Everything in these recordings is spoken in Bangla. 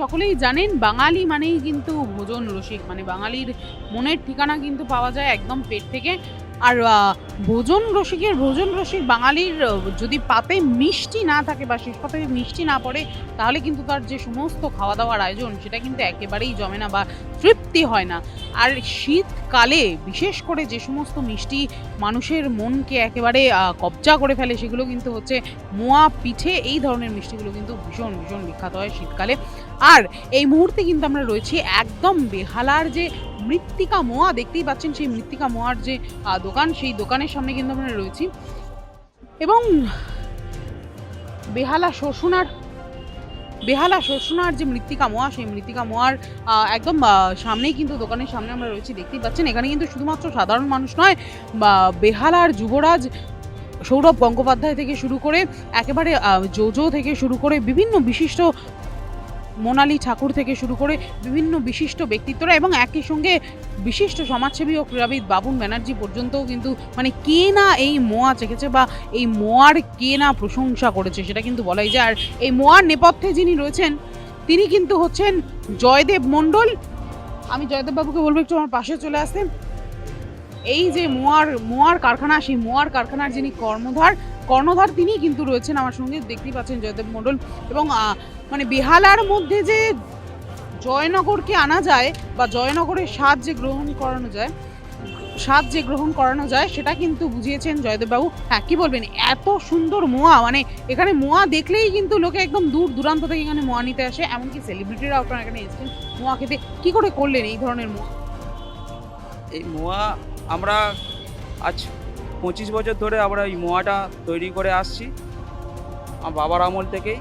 সকলেই জানেন, বাঙালি মানেই কিন্তু ভোজন রসিক। মানে বাঙালির মনের ঠিকানা কিন্তু পাওয়া যায় একদম পেট থেকে। আর ভোজন রসিকের, ভোজন রসিক বাঙালির যদি পাতে মিষ্টি না থাকে বা শেষ পাতে মিষ্টি না পড়ে, তাহলে কিন্তু তার যে সমস্ত খাওয়া দাওয়ার আয়োজন, সেটা কিন্তু একেবারেই জমে না বা তৃপ্তি হয় না। আর শীতকালে বিশেষ করে যে সমস্ত মিষ্টি মানুষের মনকে একেবারে কবজা করে ফেলে, সেগুলো কিন্তু হচ্ছে মোয়া পিঠে, এই ধরনের মিষ্টিগুলো কিন্তু ভীষণ ভীষণ বিখ্যাত হয় শীতকালে। আর এই মুহূর্তে কিন্তু আমরা রয়েছি একদম বেহালার যে মৃত্তিকা মোয়া, দেখতেই পাচ্ছেন সেই মৃত্তিকা মোয়ার যে দোকান, সেই দোকানের সামনে কিন্তু আমরা রয়েছি। এবং বেহালা শোষণার বেহালা শোষণার যে মৃত্তিকা মোয়া, সেই মৃত্তিকা মোয়ার একদম সামনেই কিন্তু দোকানের সামনে আমরা রয়েছি, দেখতেই পাচ্ছেন। এখানে কিন্তু শুধুমাত্র সাধারণ মানুষ নয়, বা বেহালার যুবরাজ সৌরভ গঙ্গোপাধ্যায় থেকে শুরু করে, একেবারে জোজো থেকে শুরু করে বিভিন্ন বিশিষ্ট মোনালি ঠাকুর থেকে শুরু করে বিভিন্ন বিশিষ্ট ব্যক্তিত্বরা এবং একই সঙ্গে বিশিষ্ট সমাজসেবী ও ক্রীড়াবিদ বাবুন ব্যানার্জি পর্যন্তও কিন্তু মানে কে না এই মোয়া চেখেছে বা এই মোয়ার কে না প্রশংসা করেছে সেটা কিন্তু বলাই যায়। আর এই মোয়ার নেপথ্যে যিনি রয়েছেন, তিনি কিন্তু হচ্ছেন জয়দেব মণ্ডল। আমি জয়দেব বাবুকে বলব, একটু আমার পাশে চলে আসতে। এই যে মোয়ার মোয়ার কারখানা, সেই মোয়ার কারখানার যিনি কর্ণধার কর্ণধার তিনি কিন্তু রয়েছেন আমার সঙ্গে। দেখতেই পাচ্ছেন জয়দেব মণ্ডল এবং মানে বেহালার মধ্যে যে জয়নগরকে আনা যায় বা জয়নগরের স্বাদ যে গ্রহণ করানো যায়, স্বাদ যে গ্রহণ করানো যায়, সেটা কিন্তু বুঝিয়েছেন জয়দেববাবু। হ্যাঁ কী বলবেন? এত সুন্দর মোয়া মানে এখানে মোয়া দেখলেই কিন্তু লোকে একদম দূর দূরান্ত থেকে এখানে মোয়া নিতে আসে, এমনকি সেলিব্রিটিরা আপনারা এখানে এসেছেন, মোয়া খেতে কী করে করলেন এই ধরনের মোয়া? এই মোয়া আমরা আজ পঁচিশ বছর ধরে আমরা এই মোয়াটা তৈরি করে আসছি, আমার বাবার আমল থেকেই।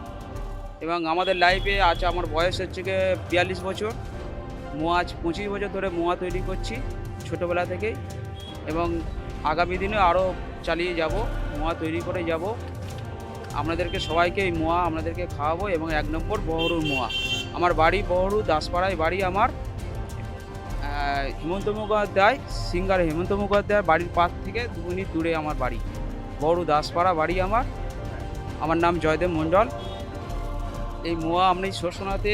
এবং আমাদের লাইফে আজ আমার বয়স হচ্ছে গিয়ে বিয়াল্লিশ বছর। মোয়া আজ পঁচিশ বছর ধরে মোয়া তৈরি করছি ছোটোবেলা থেকেই এবং আগামী দিনে আরও চালিয়ে যাব মোয়া তৈরি করে যাব। আপনাদেরকে সবাইকে এই মোয়া আপনাদেরকে খাওয়াবো এবং এক নম্বর বহরুর মোয়া আমার বাড়ি বহরু, দাসপাড়ায় বাড়ি আমার। হেমন্ত মুখোপাধ্যায়, সিঙ্গার হেমন্ত মুখোপাধ্যায় বাড়ির পাশ থেকে দু মিনিট দূরে আমার বাড়ি। বড় দাসপাড়া বাড়ি আমার। আমার নাম জয়দেব মণ্ডল। এই মোয়া আপনি শোষণাতে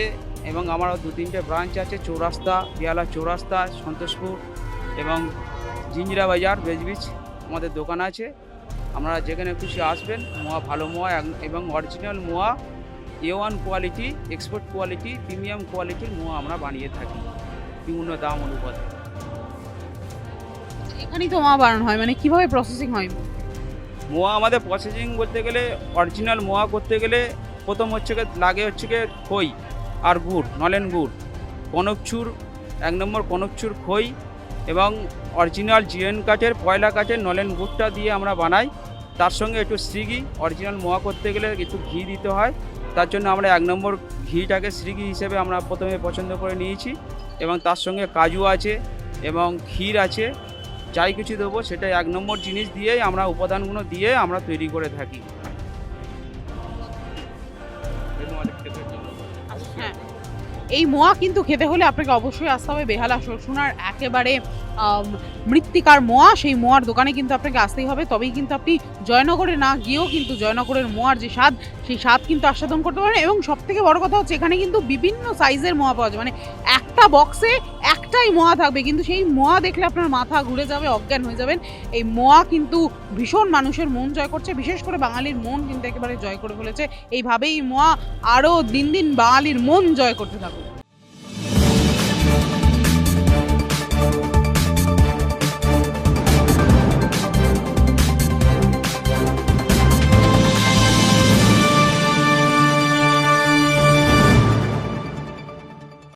এবং আমার দু তিনটে ব্রাঞ্চ আছে চৌরাস্তা বিয়ালা চৌরাস্তা সন্তোষপুর এবং জিঞ্জিরা বাজার বেজবিচ আমাদের দোকান আছে। আমরা যেখানে খুশি আসবেন মোয়া ভালো মোয়া এবং অরিজিনাল মোয়া A one quality export quality premium কোয়ালিটির মোয়া আমরা বানিয়ে থাকি বিভিন্ন দাম অনুপাতে। এখানেই তো মোয়া বানানো হয় মানে কীভাবে প্রসেসিং হয়? মোয়া আমাদের প্রসেসিং বলতে গেলে অরিজিনাল মোয়া করতে গেলে প্রথম হচ্ছে গিয়ে, লাগে হচ্ছে গিয়ে খই আর গুড়, নলেন গুড়। কনকচুর এক নম্বর কনকচুর খই এবং অরিজিনাল জিএন কাঠের, পয়লা কাঠের নলেন গুড়টা দিয়ে আমরা বানাই। তার সঙ্গে একটু শ্রীঘি অরিজিনাল মোয়া করতে গেলে একটু ঘি দিতে হয়। তার জন্য আমরা এক নম্বর ঘিটাকে শ্রীঘি হিসেবে আমরা প্রথমে পছন্দ করে নিয়েছি এবং তার সঙ্গে কাজু আছে এবং ক্ষীর আছে। যাই কিছু দেবো সেটা এক নম্বর জিনিস দিয়েই আমরা উপাদানগুলো দিয়ে আমরা তৈরি করে থাকি। হ্যাঁ। এই মোয়া কিন্তু খেতে হলে আপনাকে অবশ্যই আসতে হবে বেহালা সোনার একেবারে মৃত্তিকার মোয়া। সেই মোয়ার দোকানে কিন্তু আপনাকে আসতেই হবে। তবেই কিন্তু আপনি জয়নগরে না গিয়েও কিন্তু জয়নগরের মোয়ার যে স্বাদ, সেই স্বাদ কিন্তু আস্বাদন করতে পারেন। এবং সবথেকে বড় কথা হচ্ছে, এখানে কিন্তু বিভিন্ন সাইজের মোয়া পাওয়া যায়। মানে একটা বক্সে একটাই মোয়া থাকবে, কিন্তু সেই মোয়া দেখলে আপনার মাথা ঘুরে যাবে, অজ্ঞান হয়ে যাবেন। এই মোয়া কিন্তু ভীষণ মানুষের মন জয় করছে, বিশেষ করে বাঙালির মন কিন্তু একেবারে জয় করে ফেলেছে। এইভাবেই মোয়া আরও দিন দিন বাঙালির মন জয় করতে থাকুক।